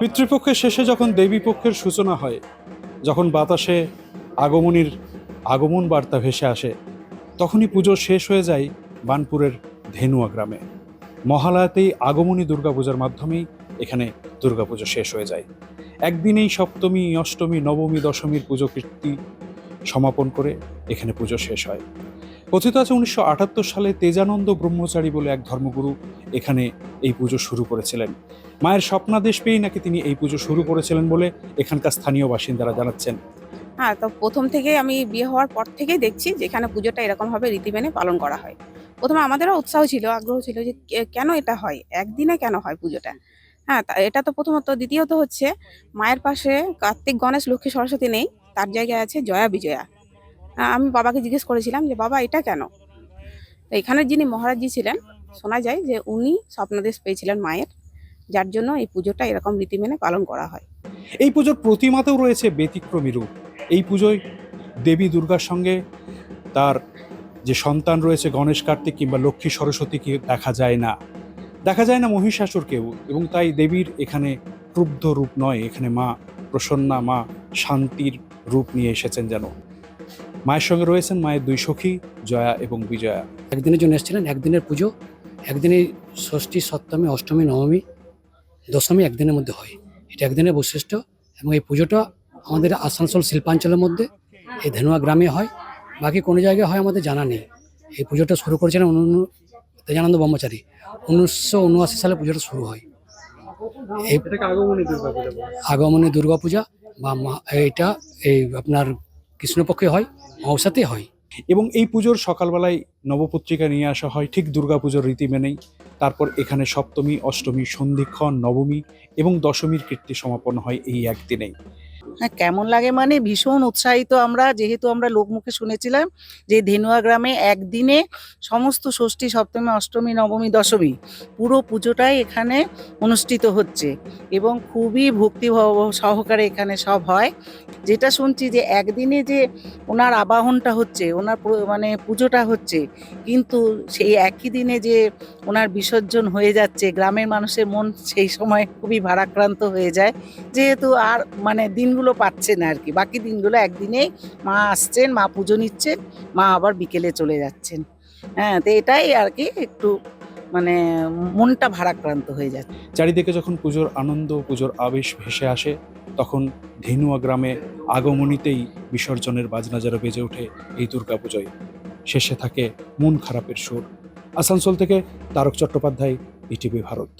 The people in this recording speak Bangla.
পিতৃপক্ষের শেষে যখন দেবীপক্ষের সূচনা হয়, যখন বাতাসে আগমনীর আগমন বার্তা ভেসে আসে, তখনই পুজো শেষ হয়ে যায় বানপুরের ধেনুয়া গ্রামে। মহালয়াতেই আগমনী দুর্গাপূজার মাধ্যমেই এখানে দুর্গাপুজো শেষ হয়ে যায়। একদিনেই সপ্তমী, অষ্টমী, নবমী, দশমীর পুজো কীর্তি সমাপন করে এখানে পুজো শেষ হয়। কথিত আছে উনিশশো আটাত্তর সালে তেজানন্দ ব্রহ্মচারী বলে এক ধর্মগুরু এখানে এই পুজো শুরু করেছিলেন। মায়ের স্বপ্নাদেশ পেয়েই নাকি তিনি এই পুজো শুরু করেছিলেন বলে এখানকার স্থানীয় বাসিন্দারা জানাচ্ছেন। হ্যাঁ তো প্রথম থেকে আমি বিয়ে হওয়ার পর থেকেই দেখছি যে এখানে পুজোটা এরকমভাবে রীতি মেনে পালন করা হয়। প্রথমে আমাদেরও উৎসাহ ছিল, আগ্রহ ছিল যে কেন এটা হয়? একদিনে কেন হয় পুজোটা? হ্যাঁ এটা তো প্রথমত, দ্বিতীয়ত হচ্ছে মায়ের পাশে কার্তিক গণেশ লক্ষ্মী সরস্বতী নেই, তার জায়গায় আছে জয়া বিজয়া। আমি বাবাকে জিজ্ঞেস করেছিলাম যে, বাবা, এটা কেন? তো এখানের যিনি মহারাজজি ছিলেন, শোনা যায় যে উনি স্বপ্নাদেশ পেয়েছিলেন মায়ের, যার জন্য এই পুজোটা এরকম রীতি মেনে পালন করা হয়। এই পুজোর প্রতিমাতেও রয়েছে ব্যতিক্রমী রূপ। এই পুজোয় দেবী দুর্গার সঙ্গে তার যে সন্তান রয়েছে, গণেশ কার্তিক কিংবা লক্ষ্মী সরস্বতীকে দেখা যায় না। দেখা যায় না মহিষাসুরকেও এবং তাই দেবীর এখানে ক্রুব্ধ রূপ নয়। এখানে মা প্রসন্না, মা শান্তির রূপ নিয়ে এসেছেন যেন। মায়ের সঙ্গে রয়েছেন মায়ের দুই সখী জয়া এবং বিজয়া। একদিনের জন্য এসেছিলেন একদিনের পুজো একদিনে ষষ্ঠী সপ্তমী অষ্টমী নবমী দশমী একদিনের মধ্যে হয়। এটা একদিনের বৈশিষ্ট্য এবং এই পুজোটা আমাদের আসানসোল শিল্পাঞ্চলের মধ্যে এই ধেনুয়া গ্রামে হয়। বাকি কোনো জায়গায় হয় আমাদের জানা নেই। এই পুজোটা শুরু করেছিলেন অনু তেজানন্দ ব্রহ্মচারী। উনিশশো উনআশি সালে পুজোটা শুরু হয়। এই আগমনী দুর্গা পূজা দুর্গাপূজা বা মা- এইটা এই আপনার কৃষ্ণপক্ষে হয় মৌসাতে হয়। এবং এই পুজোর সকালবেলায় নবপত্রিকা নিয়ে আসা হয়, ঠিক দুর্গাপুজোর রীতি মেনেই। তারপর এখানে সপ্তমী, অষ্টমী, সন্ধিক্ষণ, নবমী এবং দশমীর কীর্তি সমাপন হয় এই একদিনেই। হ্যাঁ কেমন লাগে মানে ভীষণ উৎসাহিত আমরা। যেহেতু আমরা লোকমুখে শুনেছিলাম যে ধেনুয়া গ্রামে একদিনে সমস্ত ষষ্ঠী, সপ্তমী, অষ্টমী, নবমী, দশমী পুরো পুজোটাই এখানে অনুষ্ঠিত হচ্ছে এবং খুবই ভক্তি সহকারে এখানে সব হয়। যেটা শুনছি যে একদিনে যে ওনার আবাহনটা হচ্ছে, ওনার মানে পুজোটা হচ্ছে, কিন্তু সেই একই দিনে যে ওনার বিসর্জন হয়ে যাচ্ছে, গ্রামের মানুষের মন সেই সময় খুবই ভারাক্রান্ত হয়ে যায়। যেহেতু আর মানে দিনগুলো পাচ্ছে না আর কি। বাকি দিনগুলো একদিনেই মা আসছেন, মা পুজো নিচ্ছেন মা আবার বিকেলে চলে যাচ্ছেন। হ্যাঁ তো এটাই আর কি একটু মানে মনটা ভারাক্রান্ত হয়ে যাচ্ছে। চারিদিকে যখন পুজোর আনন্দ, পুজোর আবেশ ভেসে আসে, তখন ধেনুয়া গ্রামে আগমনীতেই বিসর্জনের বাজনা যারা বেজে ওঠে এই দুর্গাপুজোয়। শেষে থাকে মন খারাপের সুর। আসানসোল থেকে তারক চট্টোপাধ্যায় ইটিভি ভারত।